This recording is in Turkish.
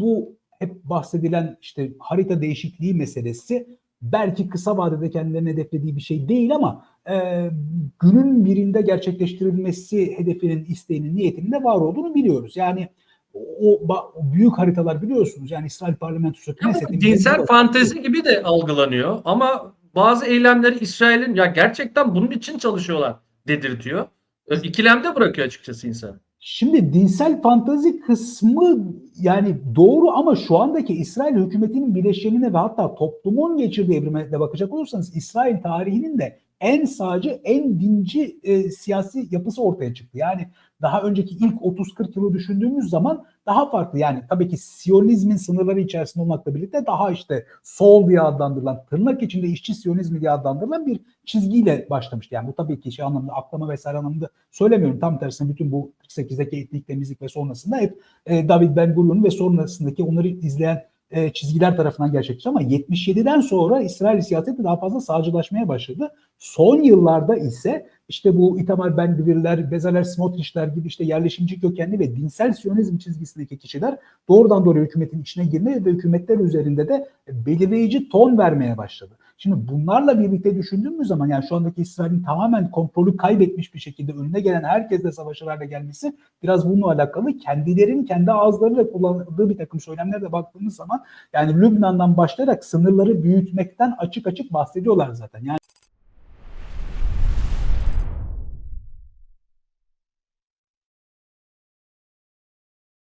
bu hep bahsedilen işte harita değişikliği meselesi belki kısa vadede kendilerine hedeflediği bir şey değil ama e, günün birinde gerçekleştirilmesi hedefinin, isteğinin, niyetinin de var olduğunu biliyoruz. Yani o, o büyük haritalar biliyorsunuz. Yani İsrail parlamentosu bu dinsel fantezi gibi de algılanıyor ama bazı eylemleri İsrail'in ya gerçekten bunun için çalışıyorlar dedirtiyor. İkilemde bırakıyor açıkçası insanı. Şimdi dinsel fantazi kısmı yani doğru ama şu andaki İsrail hükümetinin bileşenine ve hatta toplumun geçirdiği evrime de bakacak olursanız İsrail tarihinin de en sağcı, en dinci e, siyasi yapısı ortaya çıktı. Yani daha önceki ilk 30-40 yılı düşündüğümüz zaman daha farklı. Yani tabii ki Siyonizmin sınırları içerisinde olmakla birlikte daha işte sol diye adlandırılan, tırnak içinde işçi Siyonizmi diye adlandırılan bir çizgiyle başlamıştı. Yani bu tabii ki şey anlamında, aklama vesaire anlamında söylemiyorum. Tam tersine bütün bu 48'deki etnik temizlik ve sonrasında hep e, David Ben Gurion ve sonrasındaki onları izleyen e, çizgiler tarafından gerçekleşti ama 77'den sonra İsrail siyaseti daha fazla sağcılaşmaya başladı. Son yıllarda ise işte bu Itamar Ben Gvir'ler, Bezalel Smotrich'ler gibi işte yerleşimci kökenli ve dinsel siyonizm çizgisindeki kişiler doğrudan doğruya hükümetin içine girmeye ve hükümetler üzerinde de belirleyici ton vermeye başladı. Şimdi bunlarla birlikte düşündüğümüz zaman yani şu andaki İsrail'in tamamen kontrolü kaybetmiş bir şekilde önüne gelen herkesle savaşlarla gelmesi biraz bununla alakalı. Kendilerinin kendi ağızlarıyla kullandığı bir takım söylemlere de baktığımız zaman yani Lübnan'dan başlayarak sınırları büyütmekten açık açık bahsediyorlar zaten. Yani